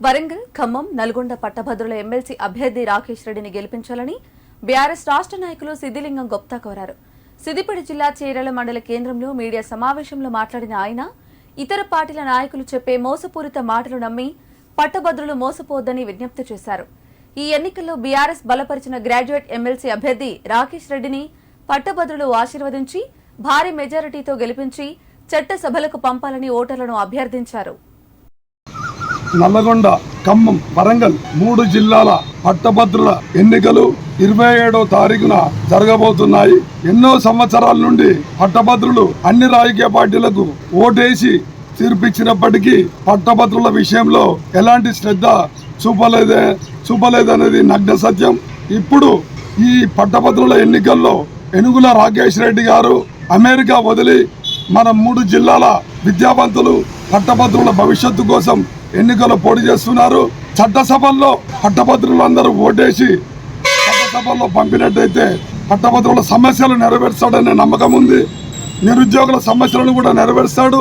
వరంగల్ ఖమ్మం నల్గొండ పట్టభద్రుల ఎమ్మెల్సీ అభ్యర్థి రాకేష్ రెడ్డిని గెలిపించాలని బీఆర్ఎస్ రాష్ట్ర నాయకులు సిద్దిలింగం గుప్తా కోరారు. సిద్దిపేట జిల్లా చీరాల మండల కేంద్రంలో మీడియా సమావేశంలో మాట్లాడిన ఆయన ఇతర పార్టీల నాయకులు చెప్పే మోసపూరిత మాటలు నమ్మి పట్టభద్రులు మోసపోవద్దని విజ్ఞప్తి చేశారు. ఈ ఎన్నికల్లో బీఆర్ఎస్ బలపరిచిన గ్రాడ్యుయేట్ ఎమ్మెల్సీ అభ్యర్థి రాకేష్ రెడ్డిని పట్టభద్రులు ఆశీర్వదించి భారీ మెజారిటీతో గెలిపించి చట్టసభలకు పంపాలని ఓటర్లను అభ్యర్థించారు. నల్లగొండ ఖమ్మం వరంగల్ మూడు జిల్లాల పట్టభద్రుల ఎన్నికలు ఇరవై ఏడో తారీఖున జరగబోతున్నాయి. ఎన్నో సంవత్సరాల నుండి పట్టభద్రులు అన్ని రాజకీయ పార్టీలకు ఓటేసి తీర్పిచ్చినప్పటికీ పట్టభద్రుల విషయంలో ఎలాంటి శ్రద్ధ చూపలేదే చూపలేదనేది నగ్న సత్యం. ఇప్పుడు ఈ పట్టభద్రుల ఎన్నికల్లో ఎనుగుల రాకేష్ రెడ్డి గారు అమెరికా వదిలి మన మూడు జిల్లాల విద్యావంతులు పట్టభద్రుల భవిష్యత్తు కోసం ఎన్నికలు పోటీ చేస్తున్నారు. చట్టసభల్లో పట్టభద్రులు అందరూ ఓటేసి చట్టసభల్లో పంపినట్టయితే పట్టభద్రుల సమస్యలు నెరవేర్చాడనే నమ్మకం ఉంది. నిరుద్యోగుల సమస్యలను కూడా నెరవేర్స్తాడు.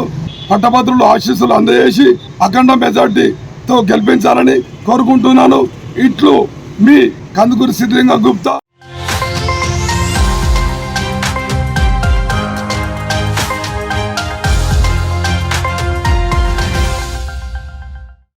పట్టభద్రులు ఆశీస్సులు అందజేసి అఖండ మెజార్టీతో గెలిపించాలని కోరుకుంటున్నాను. ఇట్లు మీ కందుకూరి సిద్ధలింగ గుప్తా.